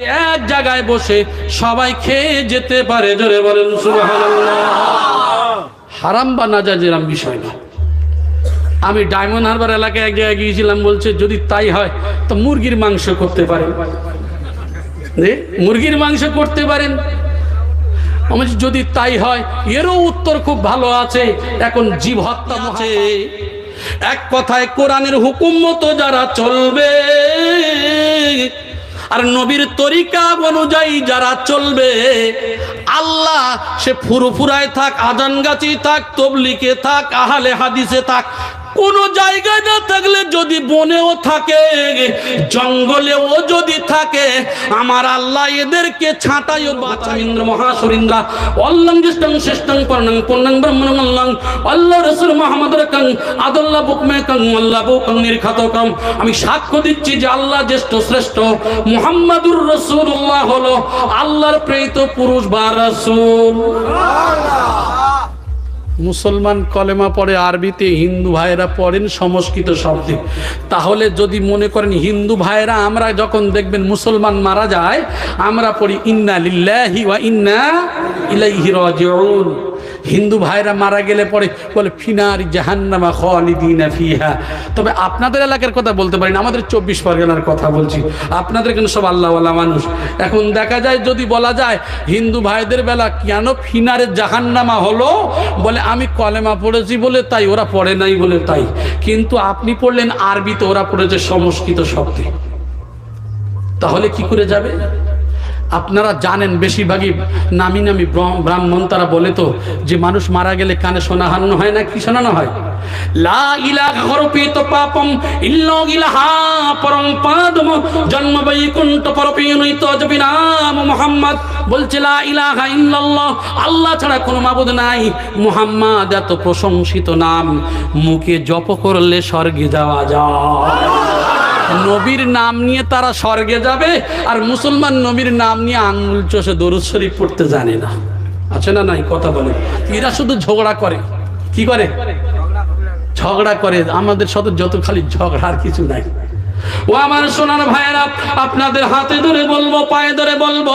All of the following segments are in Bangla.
এক জায়গায় বসে সবাই খেয়ে যেতে পারে। জোরে বলেন হারাম বা নাজাজ এরম বিষয় না। আমি ডায়মন্ড হারবার এলাকায় এক জায়গায় গিয়েছিলাম বলছে যদি তাই হয় তো মুরগির মাংস করতে পারেন। মুরগির মাংস করতে পারেন। আমি যদি তাই হয় এরও উত্তর খুব ভালো আছে। এখন জীব হত্যা আছে। এক কথায় কোরআনের হুকুম মতো যারা চলবে আর নবীর তরিকা অনুযায়ী যারা চলবে, আল্লাহ সে ফুরফুরায় থাক আজানগাছি থাক, তবলিকে থাক, আহালে হাদিসে থাক কোন জায়গায় না থাকলে যদি বনেও থাকে, জঙ্গলেও যদি থাকে, আমার আল্লাহ এদেরকে ছাঁটাই ও বাচাইন্দ্র মহাসুরিন্দ্রা, অল্লং জ্যেষ্ঠং শ্রেষ্ঠং পর্ণং পূর্ণং ব্রহ্মণ মল্লং আল্লাহ রসুল মোহাম্মদ রকং আদল্লাহ বুকমে কং আল্লাহ বুকং নির্খাত কম আমি সাক্ষ্য দিচ্ছি যে আল্লাহ জ্যেষ্ঠ, শ্রেষ্ঠ, মুহাম্মাদুর রসুল্লাহ হলো আল্লাহর প্রেরিত পুরুষ বা রসুল। মুসলমান কলেমা পড়ে আরবিতে, হিন্দু ভাইয়েরা পড়েন সংস্কৃত শব্দে। তাহলে যদি মনে করেন হিন্দু ভাইয়েরা, আমরা যখন দেখবেন মুসলমান মারা যায়, আমরা পড়ি, ইন্না লিল্লাহি ওয়া ইন্না ইলাইহি রাজিউন। হিন্দু ভাইরা মারা গেলে পরে বলে, ফিনার জাহান্নামা খালিদিনা ফিহা। তবে আপনাদের এলাকার কথা বলতে পারি না, আমাদের চব্বিশ পরগনার কথা বলছি। আপনাদের কিন্তু সব আল্লাহওয়ালা মানুষ। এখন দেখা যায়, যদি বলা যায়, হিন্দু ভাইদের বেলা কেন ফিনারের জাহান্নামা হলো? বলে, আমি কলেমা পড়েছি বলে তাই, ওরা পড়ে নাই বলে তাই। কিন্তু আপনি পড়লেন আরবিতে ওরা পড়েছে সংস্কৃত শব্দে। তাহলে কি করে যাবে? আপনারা জানেন বেশিরভাগই নামি নামি ব্রাহ্মণ তারা বলে তো যে মানুষ মারা গেলে কানে শোনাহান্ন হয় না কি শোনানো হয়? ছাড়া কোনো নাই। এত প্রশংসিত নাম, মুখে জপ করলে স্বর্গে যাওয়া যায়। নবীর নাম নিয়ে তারা স্বর্গে যাবে, আর মুসলমান নবীর নাম নিয়ে আঙুল চষে দরুদ শরীফ পড়তে জানে না। আছে না নাই? কথা বলে এরা শুধু ঝগড়া করে। কি করে? ঝগড়া করে। আমাদের সাথে যত খালি ঝগড়া আর কিছু নাই। ও আমার সোনার ভাইয়েরা, আপনাদের হাতে ধরে বলব, পায়ে ধরে বলব,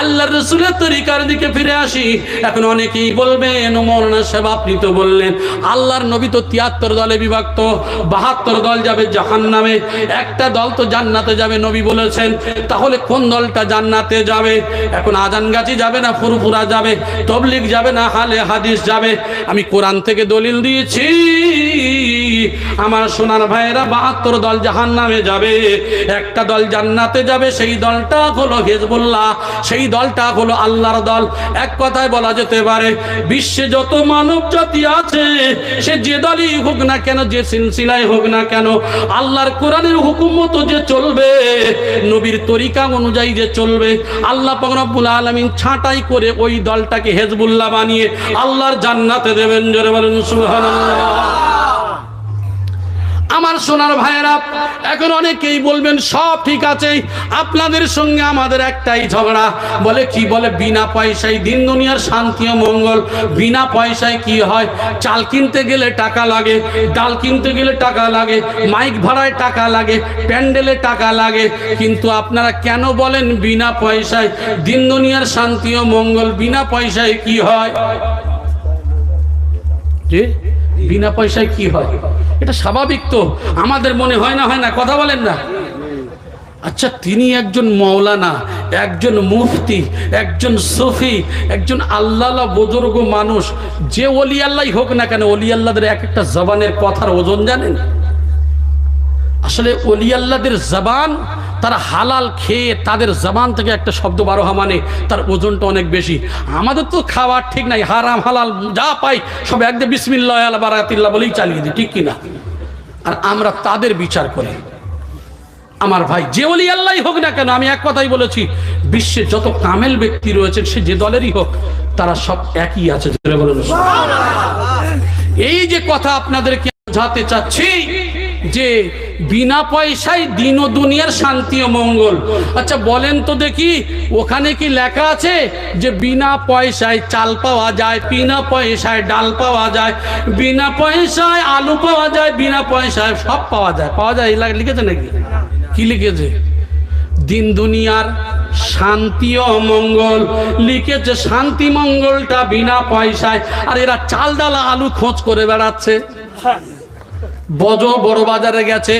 আল্লাহর রসুলের তরিকার দিকে ফিরে আসি। এখন অনেকেই বলবেন মৌলানা সাহেব, আপনি তো বললেন, আল্লাহর নবী তো তিয়াত্তর দলে বিভক্ত, বাহাত্তর দল যাবে জাহান নামে একটা দল তো জান্নাতে যাবে, নবী বলেছেন, তাহলে কোন দলটা জান্নাতে যাবে? এখন আজান গাছি যাবে না, ফুরফুরা যাবে, তবলিগ যাবে না, হালে হাদিস যাবে। আমি কোরআন থেকে দলিল দিয়েছি। আমার সোনার ভাইয়েরা বাহাত্তর দল জাহান নামে যাবে। একটা দল জান্নাতে যাবে, সেই দলটা হলো হেজবুল্লাহ, সেই দলটা হলো আল্লাহর দল। এক কথায় বলা যেতে পারে, বিশ্বে যত মানব জাতি আছে, সে যে দলই হোক না কেন, যে সিলসিলায় হোক না কেন, আল্লাহর কোরআনের হুকুম মতো যে চলবে, নবীর তরিকা অনুযায়ী যে চলবে, আল্লাহ রব্বুল আলমিন ছাঁটাই করে ওই দলটাকে হেজবুল্লাহ বানিয়ে আল্লাহর জান্নাতে দেবেন। জোরে বলেন, সুবহানাল্লাহ। আমার সোনার ভাইয়েরা, এখন অনেকেই বলবেন, সব ঠিক আছে, আপনাদের সঙ্গে আমাদের একটাই ঝগড়া। বলে কি বলে, বিনা পয়সায় দিন দুনিয়ার শান্তি ও মঙ্গল। বিনা পয়সায় কি হয়? চাল কিনতে গেলে টাকা লাগে, ডাল কিনতে গেলে টাকা লাগে, মাইক ভাড়ায় টাকা লাগে, প্যান্ডেলে টাকা লাগে। কিন্তু আপনারা কেন বলেন বিনা পয়সায়? দিন দুনিয়ার শান্তি ও মঙ্গল, বিনা পয়সায় কি হয়? যে বিনা পয়সায় কি হয়? এটা স্বাভাবিক তো। আমাদের মনে হয় না হয় না? কথা বলেন না। আচ্ছা তিনি একজন মৌলানা একজন মুফতি, একজন সফি, একজন আল্লাহ বুজুর্গ মানুষ। যে অলি আল্লাহ হোক না কেন অলি আল্লাহদের এক একটা জবানের কথার ওজন জানেন? আসলে অলি আল্লাহদের জবান তারা হালাল খেয়ে তাদের জবান থেকে একটা শব্দ বারো মানে তার ওজনটা অনেক বেশি। আমাদের তো খাওয়ার ঠিক নাই হারাম হালাল যা পাই সব একদম বিসমিল্লাহ আল্লাহ বারাতিল্লাহ বলেই চালিয়ে দিই ঠিক কিনা? আর আমরা তাদের বিচার করি। আমার ভাই যে অলি আল্লাহ হোক না কেন আমি এক কথাই বলেছি বিশ্বে যত কামেল ব্যক্তি রয়েছেন সে যে দলেরই হোক তারা সব একই আছে বলেন। এই যে কথা আপনাদেরকে বোঝাতে চাচ্ছি যে বিনা পয়সায় দিন ও দুনিয়ার শান্তি ও মঙ্গল। আচ্ছা বলেন তো দেখি, ওখানে কি লেখা আছে যে বিনা পয়সায় চাল পাওয়া যায়, বিনা পয়সায় ডাল পাওয়া যায়, বিনা পয়সায় আলু পাওয়া যায়, বিনা পয়সায় সব পাওয়া যায়? পাওয়া যায় লিখেছে নাকি? কি লিখেছে? দিন দুনিয়ার শান্তি মঙ্গল। লিখেছে, শান্তি মঙ্গলটা বিনা পয়সায়। আর এরা চাল, ডাল, আলু খোঁজ করে বেড়াচ্ছে। বজ বড় বাজারে গেছে,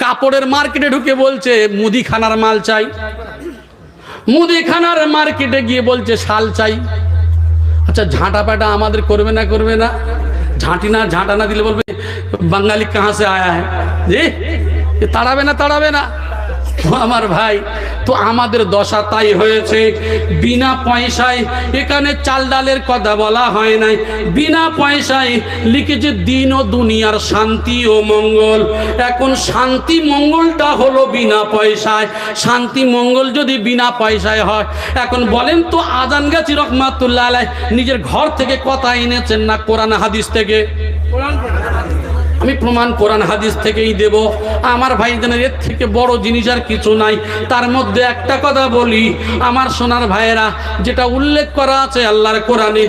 কাপড়ের মার্কেটে ঢুকে বলছে, মুদিখানার মাল চাই। মুদিখানার মার্কেটে গিয়ে বলছে, শাল চাই। আচ্ছা ঝাঁটা প্যাটা আমাদের করবে না করবে না? ঝাঁটি না, ঝাঁটা না দিলে বলবে, বাঙালি কাহা সে আয়া হ্যাঁ জি তাড়াবে না তাড়াবে না। ও আমার ভাই, তো আমাদের দশা তাই হয়েছে। বিনা পয়সায় এখানে চাল ডালের কথা বলা হয় নাই। বিনা পয়সায় লিখেছে দিন ও দুনিয়ার শান্তি ও মঙ্গল। এখন শান্তি মঙ্গলটা হলো বিনা পয়সায়। শান্তি মঙ্গল যদি বিনা পয়সায় হয়, এখন বলেন তো আজান গাছি রহমাতুল্লাহ নিজের ঘর থেকে কথা এনেছেন না কোরআন হাদিস থেকে? আমি প্রমাণ কোরআন হাদিস থেকেই দেব। আমার ভাই ভাইজানের এর থেকে বড় জিনিস আর কিছু নাই। তার মধ্যে একটা কথা বলি। আমার সোনার ভাইয়েরা, যেটা উল্লেখ করা আছে আল্লাহর কোরআনে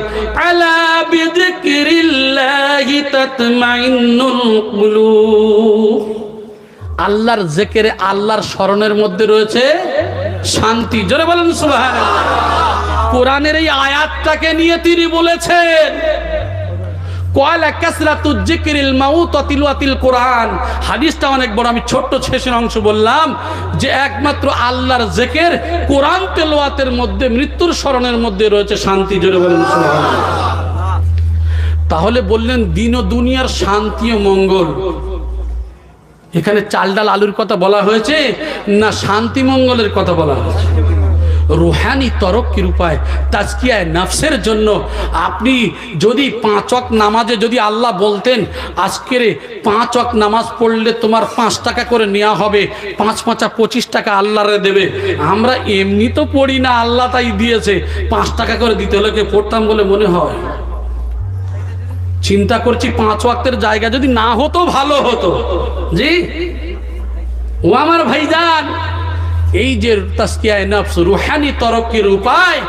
আল্লাহর জেকেরে আল্লাহর স্মরণের মধ্যে রয়েছে শান্তি। জোরে বলেন সুবহানাল্লাহ। কোরআনের এই আয়াতটাকে নিয়ে তিনি বলেছেন কোরআন। হাদিসটা অনেক বড়, আমি ছোট্ট অংশ বললাম যে একমাত্র জেকের কোরআন তেলাওয়াতের মধ্যে, মৃত্যুর স্মরণের মধ্যে রয়েছে শান্তি, জোরে তাহলে বললেন, দিন ও দুনিয়ার শান্তি ও মঙ্গল। এখানে চাল ডাল আলুর কথা বলা হয়েছে, না শান্তি মঙ্গলের কথা বলা হয়েছে? রুহানি তরক্কির উপায় তাজকিয়ায় নাফসের জন্য আপনি যদি পাঁচক নামাজে যদি আল্লাহ বলতেন, আজকের পাঁচক নামাজ পড়লে তোমার পাঁচ টাকা করে নেওয়া হবে, পাঁচ পাঁচা পঁচিশ টাকা আল্লাহরে দেবে। আমরা এমনি তো পড়ি না, আল্লাহ তাই দিয়েছে। পাঁচ টাকা করে দিতে হলে পড়তাম বলে মনে হয়? চিন্তা করছি পাঁচ ওয়াক্তের জায়গা যদি না হতো, ভালো হতো। জি? ও আমার ভাইজান এই যে তাস্কিয়ায় রুহানি তরক্কির উপায়,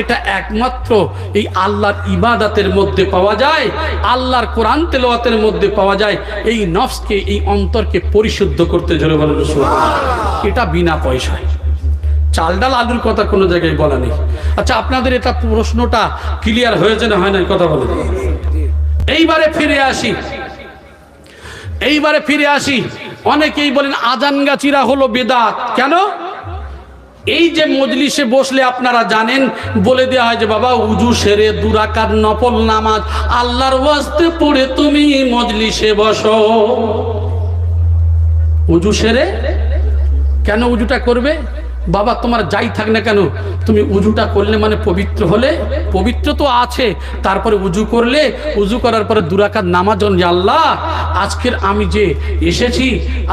এটা একমাত্র এই আল্লাহর ইবাদাতের মধ্যে পাওয়া যায়, আল্লাহর কোরআন তেলাওয়াতের মধ্যে পাওয়া যায়, এই নফসকে, এই অন্তরকে পরিশুদ্ধ করতে জোরে বলেন। এটা বিনা পয়সায়। চাল ডাল আলুর কথা কোনো জায়গায় বলা নেই। আচ্ছা আপনাদের এটা প্রশ্নটা ক্লিয়ার হয়েছে না হয় না কথা বলেন। এইবারে ফিরে আসি। এইবারে ফিরে আসি। অনেকেই বলেন, আজান গাছিরা হলো বেদাত। কেন? এই যে মজলিসে বসলে আপনারা জানেন, বলে দেওয়া হয় যে, বাবা, উজু সেরে দুরাকার নফল নামাজ, আল্লাহর ওয়াস্তে পড়ে তুমি মজলিসে বসো। উজু সেরে? কেন উজুটা করবে? বাবা, তোমার যাই থাক না কেন, তুমি উজুটা করলে মানে পবিত্র হলে, পবিত্র তো আছে, তারপরে উজু করলে, উজু করার পরে দুরাকাত নামাজ আল্লাহ, আজকের আমি যে এসেছি,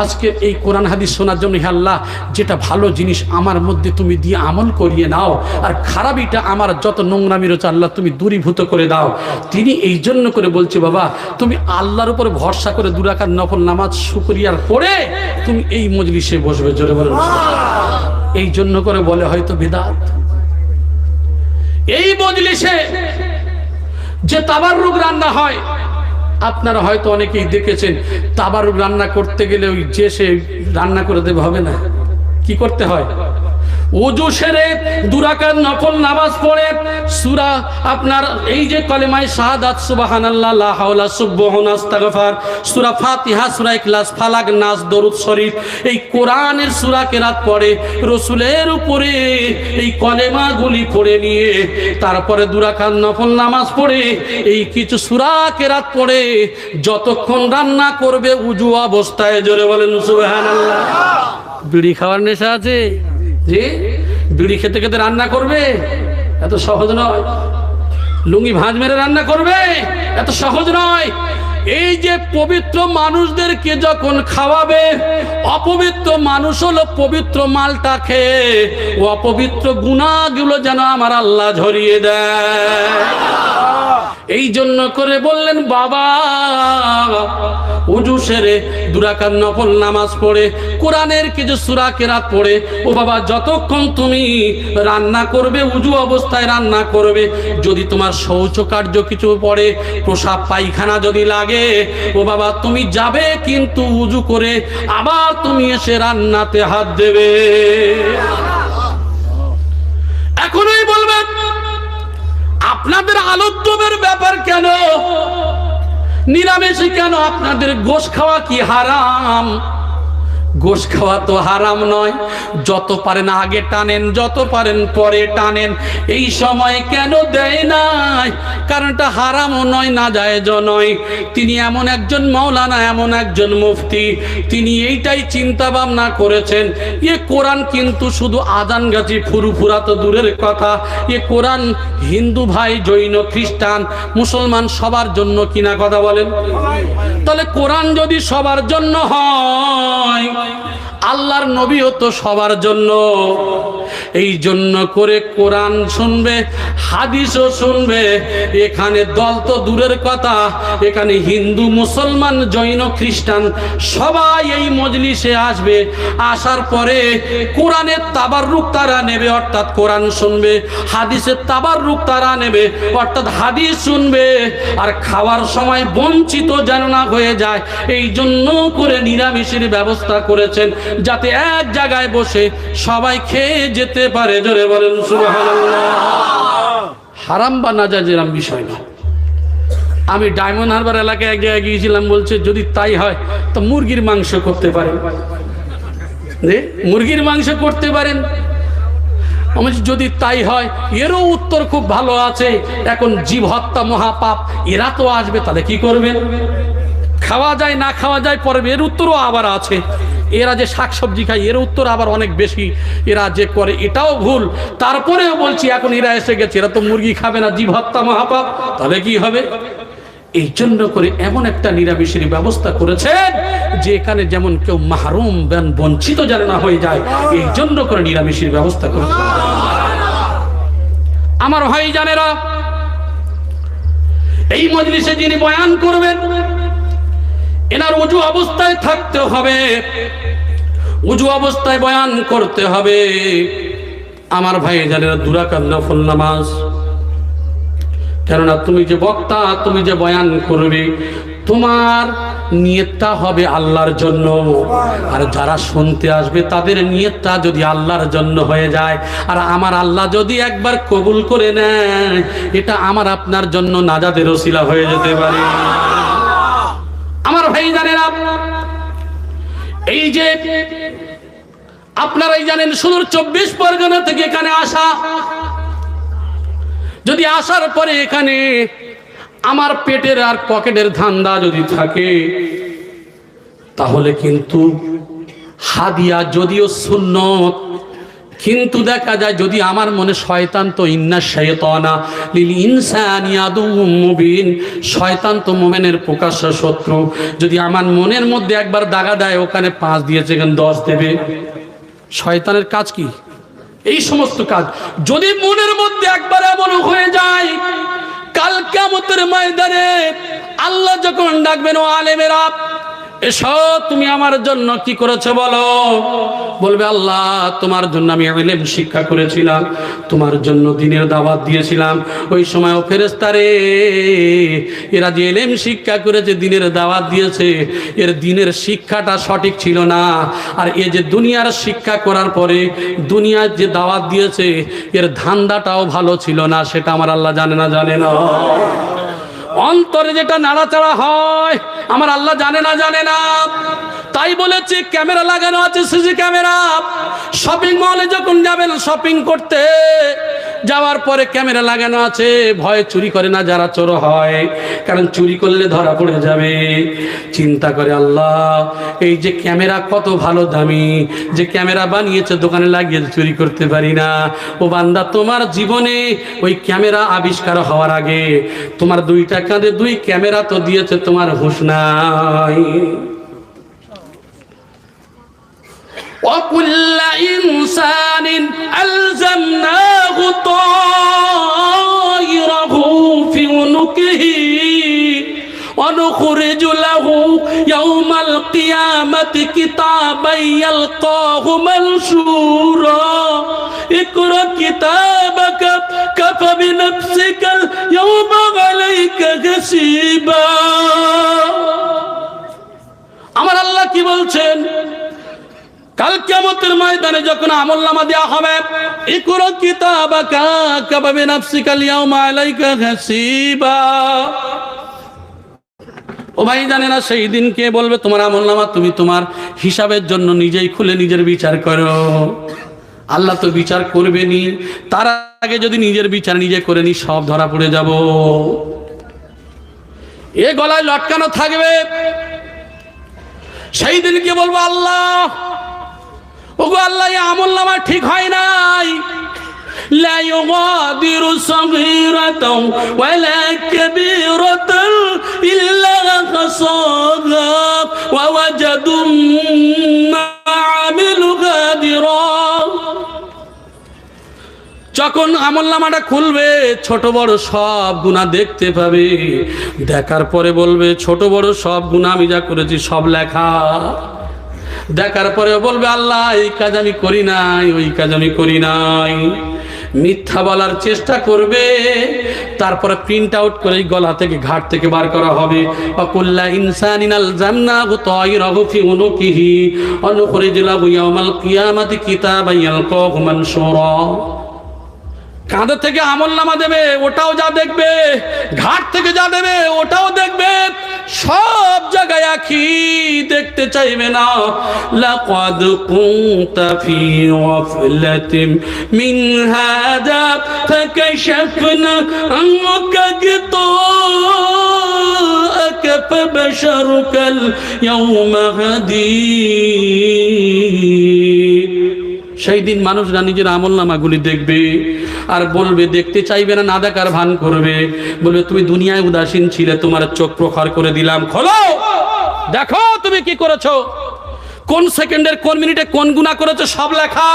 আজকের এই কোরআন হাদিস শোনার জন্য, হে আল্লাহ, যেটা ভালো জিনিস আমার মধ্যে তুমি দিয়ে আমল করিয়ে নাও, আর খারাপিটা আমার যত নোংরামি রয়েছে, আল্লাহ, তুমি দূরীভূত করে দাও। তিনি এই জন্য করে বলছে, বাবা, তুমি আল্লাহর উপরে ভরসা করে দুরাকাত নফল নামাজ শুকরিয়ার পরে, তুমি এই মজলিসে বসবে, জোরে বলে এই জন্য করে বলে হয়তো বিদাত। এই মজলিসে যে তাবার তাবারুক রান্না হয়, আপনারা হয়তো অনেকেই দেখেছেন তাবারুক রান্না করতে গেলে ওই যে সে রান্না করে দেবে, হবে না। কি করতে হয়? উজু সেরে দুরাকাত নফল নামাজ পড়ে। সুরা আপনার এই যে কলেমায় শাহাদাত, সুবহানাল্লাহ, লা হাওলা সুবহান আস্তাগফার সূরা ফাতিহা, সূরা ইখলাস, ফালাক, নাস, দরুদ শরীফ। এই কোরআনের সূরা কেরাত পড়ে, রসুলের উপরে এই কলেমাগুলি পড়ে নিয়ে, তারপরে দুরাকাত নফল নামাজ পড়ে, এই কিছু সূরা কেরাত পড়ে। যতক্ষণ রান্না করবে, উজু অবস্থায় জোরে বলেন, সুবহানাল্লাহ। বিড়ি খাওয়ার নেশা আছে? যে বিড়ি খেতে খেতে রান্না করবে? এত সহজ নয়। লুঙ্গি ভাঁজ মেরে রান্না করবে? এত সহজ নয়। এই যে পবিত্র মানুষদেরকে যখন খাওয়াবে, অপবিত্র মানুষ হলো পবিত্র মালটা খেয়ে অপবিত্র গুণাগুলো যেন আমার আল্লাহ ঝরিয়ে দেয়। এই জন্য করে বললেন, বাবা, উজু সেরে দুরাকার নফল নামাজ পড়ে, কোরআনের কিছু সুরা কেরাত পড়ে, ও বাবা, যতক্ষণ তুমি রান্না করবে, উজু অবস্থায় রান্না করবে, যদি তোমার শৌচ কার্য কিছু পড়ে, প্রসাব পায়খানা যদি লাগে, ও বাবা, তুমি যাবে কিন্তু উজু করে আবার তুমি এসে রান্নাতে হাত দেবে। এখনই বলবেন আপনাদের আলোদ্যমের ব্যাপার কেন? নিরামিষই কেন আপনাদের গোশ খাওয়া কি হারাম? গোশ খাওয়া তো হারাম নয়। যত পারেন আগে টানেন, যত পারেন পরে টানেন। এই সময় কেন দেয় নাই? কারণটা হারামও নয়, না জায়েজ নয়। তিনি এমন একজন মাওলানা, এমন একজন মুফতি। তিনি এইটাই চিন্তা ভাবনা করেছেন। এ কোরআন কিন্তু শুধু আজান গাছি ফুরুফুরা তো দূরের কথা। এ কোরআন হিন্দু ভাই, জৈন, খ্রিস্টান, মুসলমান সবার জন্য কিনা কথা বলেন? তাহলে কোরআন যদি সবার জন্য হয় আল্লাহর নবীও তো সবার জন্য। এই জন্য করে কোরআন শুনবে, হাদিসও শুনবে। এখানে দল তো দূরের কথা, এখানে হিন্দু, মুসলমান, জৈন, খ্রিস্টান, সবাই এই মজলিসে আসবে। আসার পরে কোরআনের তাবার রূপ তারা নেবে, অর্থাৎ কোরআন শুনবে, হাদিসের তাবার রূপ তারা নেবে, অর্থাৎ হাদিস শুনবে। আর খাওয়ার সময় বঞ্চিত যেন না হয়ে যায়, এই জন্য করে নিরামিষের ব্যবস্থা করেছেন, যাতে এক জায়গায় বসে সবাই খেয়ে যেতে পারে, জোরে বলেন হারাম বা নাজাজ এরম বিষয় না। আমি ডায়মন্ড হারবার এলাকায় এক জায়গায় গিয়েছিলাম, বলছে, যদি তাই হয়, তো মুরগির মাংস করতে পারেন। মুরগির মাংস করতে পারেন। যদি তাই হয়, এরও উত্তর খুব ভালো আছে। এখন জীব হত্যা মহাপাপ, এরা তো আসবে, তাহলে কি করবেন? খাওয়া যায়, না খাওয়া যায় পরে এর উত্তরও আবার আছে। এরা যে শাকসবজি খায়, এর উত্তর আবার অনেক বেশি। এরা যে করে, এটাও ভুল। তারপরেও বলছি, এখন এরা এসে গেছে, এরা তো মুরগি খাবে না, জীব হত্যা মহাপাপ। তাহলে কি হবে? এই জন্য করে এমন একটা নিরামিষের ব্যবস্থা করেছেন, যে এখানে যেমন কেউ মাহরুম বেন বঞ্চিত যেন না হয়ে যায়, এই জন্য করে নিরামিষের ব্যবস্থা করেছেন। আমার ভাই জানেরা এই মজলিসে যিনি বয়ান করবেন এনার উজু অবস্থায় থাকতে হবে। উজু অবস্থায় বয়ান করতে হবে। আমার ভাই জানেরা দুরাকার নফল নামাজ। কেননা তুমি যে বক্তা, তুমি যে বয়ান করবে, তোমার নিয়তটা হবে আল্লাহর জন্য। আর যারা শুনতে আসবে, তাদের নিয়তটা যদি আল্লাহর জন্য হয়ে যায়, আর আমার আল্লাহ যদি একবার কবুল করে নেয়, এটা আমার আপনার জন্য নাজাদের ওসিলা হয়ে যেতে পারে। আমার ভাই আপ- এই যে আপনারাই জানেন সুদূর চব্বিশ পরগনা থেকে এখানে আসা। যদি আসার পরে এখানে আমার পেটের আর পকেটের ধান্দা যদি থাকে, তাহলে কিন্তু হাদিয়া যদিও সুন্নত কিন্তু দেখা যায় যদি আমার মনে শয়তান, তো ইন্না শয়তানা লিল ইনসানি মুবিন। শয়তান তো মোমেনের প্রকাশ্য শত্রু। যদি আমার মনের মধ্যে একবার দাগা দেয়, ওখানে পাঁচ দিয়েছে এখানে দশ দেবে? শয়তানের কাজ কি? এই সমস্ত কাজ। যদি মনের মধ্যে একবার এমন হয়ে যায়, কাল কেমতের ময়দানে আল্লাহ যখন ডাকবেন, ও আলেমেরা এসো তুমি আমার জন্য কি করেছ বলো? বলবে, আল্লাহ, তোমার জন্য আমি ইলম শিক্ষা করেছিলাম, তোমার জন্য দিনের দাওয়াত দিয়েছিলাম। ওই সময় ও ফেরেস্তারে এরা যে এলেম শিক্ষা করেছে, দিনের দাওয়াত দিয়েছে, এর দিনের শিক্ষাটা সঠিক ছিল না। আর এ যে দুনিয়ার শিক্ষা করার পরে দুনিয়ার যে দাওয়াত দিয়েছে, এর ধান্দাটাও ভালো ছিল না, সেটা আমার আল্লাহ জানে না জানে না। অন্তরে যেটা নাড়াচাড়া হয়, আমার আল্লাহ জানে না জানে না। তাই বলেছি, ক্যামেরা লাগানো আছে সিসি ক্যামেরা। শপিং মলে যখন যাবেন শপিং করতে যাওয়ার পরে ক্যামেরা লাগানো আছে। ভয় চুরি করে না যারা চোর হয়। কারণ চুরি করলে ধরা পড়ে যাবে। চিন্তা করে আল্লাহ, এই যে ক্যামেরা কত ভালো দামি। যে ক্যামেরা বানিয়েছে, দোকানে লাগিয়ে চুরি করতে পারি না। ও বান্দা, তোমার জীবনে ওই ক্যামেরা আবিষ্কার হওয়ার আগে তোমার দুইটা কাঁধে দুই ক্যামেরা তো দিয়েছে, তোমার হুঁশ নাই। وكل إنسان ألزمناه طائره في عنقه ونخرج له يوم القيامة كتابا يلقاه منشورا اقرأ كتابك كفى بنفسك اليوم عليك حسيبا আমার আল্লাহ কি বলছেন কাল ময়দানে যখন আমল নামা দেওয়া হবে, ইকুরো ও ভাই, জানে না সেই দিন কে বলবে তোমার আমল নামা তুমি তোমার হিসাবের জন্য নিজেই খুলে নিজের বিচার করো। আল্লাহ তো বিচার করবেনি তার আগে যদি নিজের বিচার নিজে করে নি সব ধরা পড়ে যাব। এ গলায় লটকানো থাকবে। সেই দিন কে বলব, আল্লাহ ওগো আল্লাহ এই আমল নামা ঠিক হয় নাই لا يغادر صغيرة ولا كبيرة إلا خصاها ووجدوا ما عملوا غادرا যখন আমল নামাটা খুলবে ছোট বড় সব গুণা দেখতে পাবে দেখার পরে বলবে ছোট বড় সব গুণা আমি যা করেছি সব লেখা দেখার পরে বলবে, আল্লাহ, এই কাজ আমি করি নাই, ওই কাজ আমি করি নাই। মিথ্যা বলার চেষ্টা করবে, তারপরে প্রিন্ট আউট করে গলা থেকে ঘাট থেকে বার করা হবে। অকুল্লা কিয়ামাতি কাঁধের থেকে আমল নামা দেবে, ওটাও যা দেখবে, ঘাট থেকে যা দেবে, ওটাও দেখবে। সব জায়গায় আখি দেখতে চাইবে না। লাকাদ কুনতা ফি গাফলাতিন মিন হাদা ফাকাশফনা আনকা গিতাআকা ফাবাশারুকাল ইয়াওমা হাদীদ। সেই দিন মানুষরা নিজের আমল নামাগুলি দেখবে আর বলবে, দেখতে চাইবে না না দেখার ভান করবে। বলবে, তুমি দুনিয়ায় উদাসীন ছিলে, তোমার চোখ প্রখর করে দিলাম। খোলো! দেখো তুমি কি করেছ। কোন সেকেন্ডের, কোন মিনিটে কোন গুণা করেছ, সব লেখা।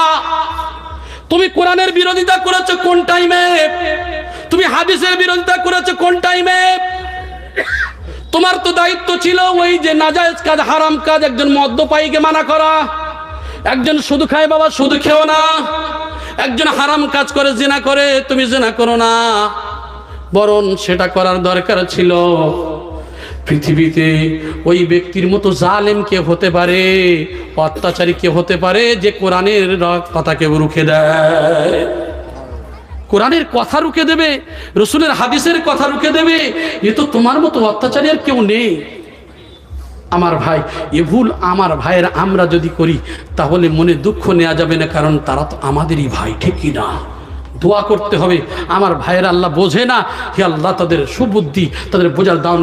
তুমি কোরআনের বিরোধিতা করেছ কোন টাইমে তুমি হাদিসের বিরোধিতা করেছ কোন টাইমে তোমার তো দায়িত্ব ছিল ওই যে নাজায়েজ কাজ, হারাম কাজ, একজন মদ্যপায়ীকে মানা করা। একজন শুধু খায় বাবা, শুধু খেও না। একজন হারাম কাজ করে, জেনা করে, তুমি জেনা করো না। বরং সেটা করার দরকার ছিল। পৃথিবীতে ওই ব্যক্তির মতো জালেম কে হতে পারে, অত্যাচারী কে হতে পারে, যে কোরআনের কথাকে রুখে দেয়। কোরআনের কথা রুখে দেবে, রসুলের হাদিসের কথা রুখে দেবে, এ তো তোমার মতো অত্যাচারী আর কেউ নেই। আমার ভাই, এ ভুল আমার ভাইয়ের আমরা যদি করি, তাহলে মনে দুঃখ নেওয়া যাবে না, কারণ তারা তো আমাদেরই ভাই ঠিকই না? দোয়া করতে হবে। আমার ভাইয়ের আল্লাহ বোঝে না। হে আল্লাহ, তাদের সুবুদ্ধি, তাদের বোঝার দান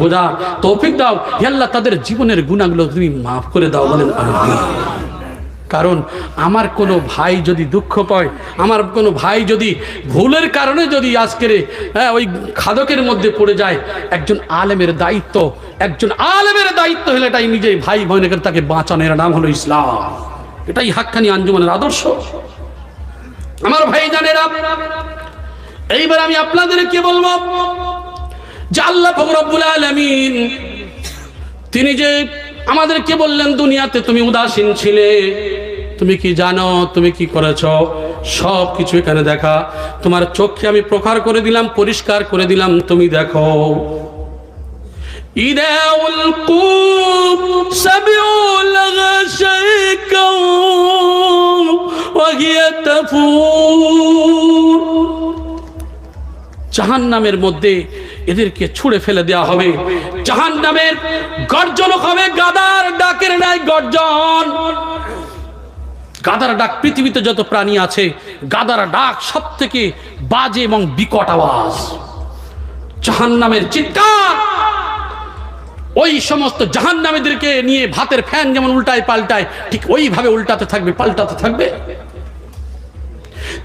বোঝার তৌফিক দাও। হে আল্লাহ, তাদের জীবনের গুণাগুলো তুমি মাফ করে দাও বলেন। কারণ আমার কোনো ভাই যদি দুঃখ পায়, আমার কোনো ভাই যদি ভুলের কারণে যদি আজকের হ্যাঁ ওই খাদকের মধ্যে পড়ে যায়, একজন আলেমের দায়িত্ব, একজন আলেমের দায়িত্ব হলে এটাই নিজেই ভাই বোনকে তাকে বাঁচানোর নাম হলো ইসলাম। এটাই হাক্কানি আঞ্জুমানের আদর্শ। আমার ভাই জানেরা, এইবার আমি আপনাদেরকে বলব যে আল্লাহ ফকরবুল আলমিন, তিনি যে আমাদেরকে বললেন দুনিয়াতে তুমি উদাসীন ছিলে তুমি কি জানো তুমি কি করেছ সব কিছু এখানে দেখা তোমার চোখে আমি প্রকার করে দিলাম পরিষ্কার করে দিলাম তুমি দেখো إذا ألقوا سمعوا لها شيكا وهي تفور জাহান নামের মধ্যে এদেরকে ছুঁড়ে ফেলে দেওয়া হবে। জাহান নামের গর্জন হবে। গাদার ডাকের নাই গর্জন। গাদার ডাক পৃথিবীতে যত প্রাণী আছে, গাদার ডাক সব থেকে বাজে এবং বিকট আওয়াজ। জাহান নামের চিৎকার। ওই সমস্ত জাহান নামীদেরকে নিয়ে ভাতের ফ্যান যেমন উল্টায় পাল্টায়, ঠিক ওইভাবে উল্টাতে থাকবে, পাল্টাতে থাকবে।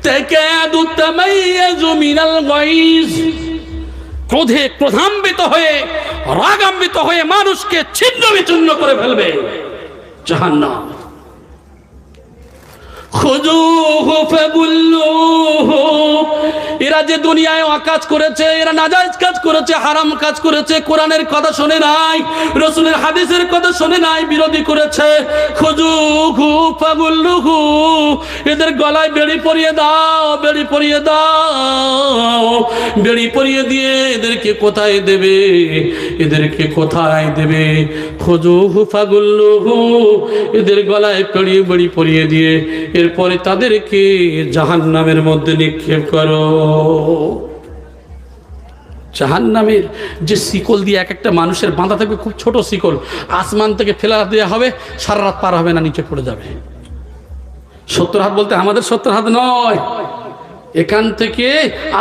তেকাদু তামাইয়াজু মিনাল গাইজ। ক্রোধে ক্রোধান্বিত হয়ে রাগান্বিত হয়ে মানুষকে ছিন্ন বিচ্ছিন্ন করে ফেলবে। ফাগুল্লুহু এরা যে দুনিয়ায় অকাজ করেছে, এরা নাজাইজ কাজ করেছে, হারাম কাজ করেছে, কোরআনের কথা শোনে নাই, রসুলের হাদিসের কথা শোনে নাই, বিরোধী করেছে। এদের গলায় বেড়ি পরিয়ে দাও, বেড়ি পরিয়ে দাও। বেড়ি পরিয়ে দিয়ে এদেরকে কোথায় দেবে? এদেরকে কোথায় দেবে? খুজু হু পাগুল্লু হু এদের গলায় পেড়িয়ে বেড়ি পরিয়ে দিয়ে এরপরে তাদেরকে জাহান্নামের মধ্যে নিক্ষেপ করো। জাহান্নামের যে শিকল দিয়ে এক একটা মানুষের বাঁধা থাকবে, খুব ছোট শিকল। আসমান থেকে ফেলা দেওয়া হবে, সারা রাত পার হবে না, নিচে পড়ে যাবে। সত্তর হাত বলতে আমাদের সত্তর হাত নয়। এখান থেকে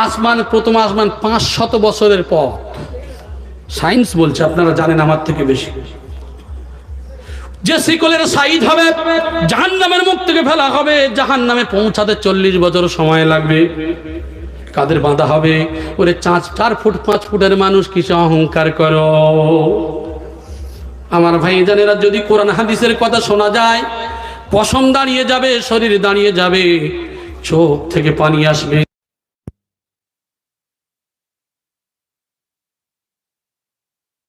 আসমান, প্রথম আসমান পাঁচ শত বছরের পর সায়েন্স বলছে, আপনারা জানেন আমার থেকে বেশি বেশি। যে শিকলের সাইজ হবে জাহান নামের মুখ থেকে ফেলা হবে। জাহান নামে পৌঁছাতে চল্লিশ বছর সময় লাগবে। কাদের বাঁধা হবে? ওরে চাঁচ চার ফুট, পাঁচ ফুটের মানুষ কিছু অহংকার করো? আমার ভাই জানেরা, যদি কোরআন হাদিসের কথা শোনা যায়, পশম দাঁড়িয়ে যাবে, শরীর দাঁড়িয়ে যাবে, চোখ থেকে পানি আসবে।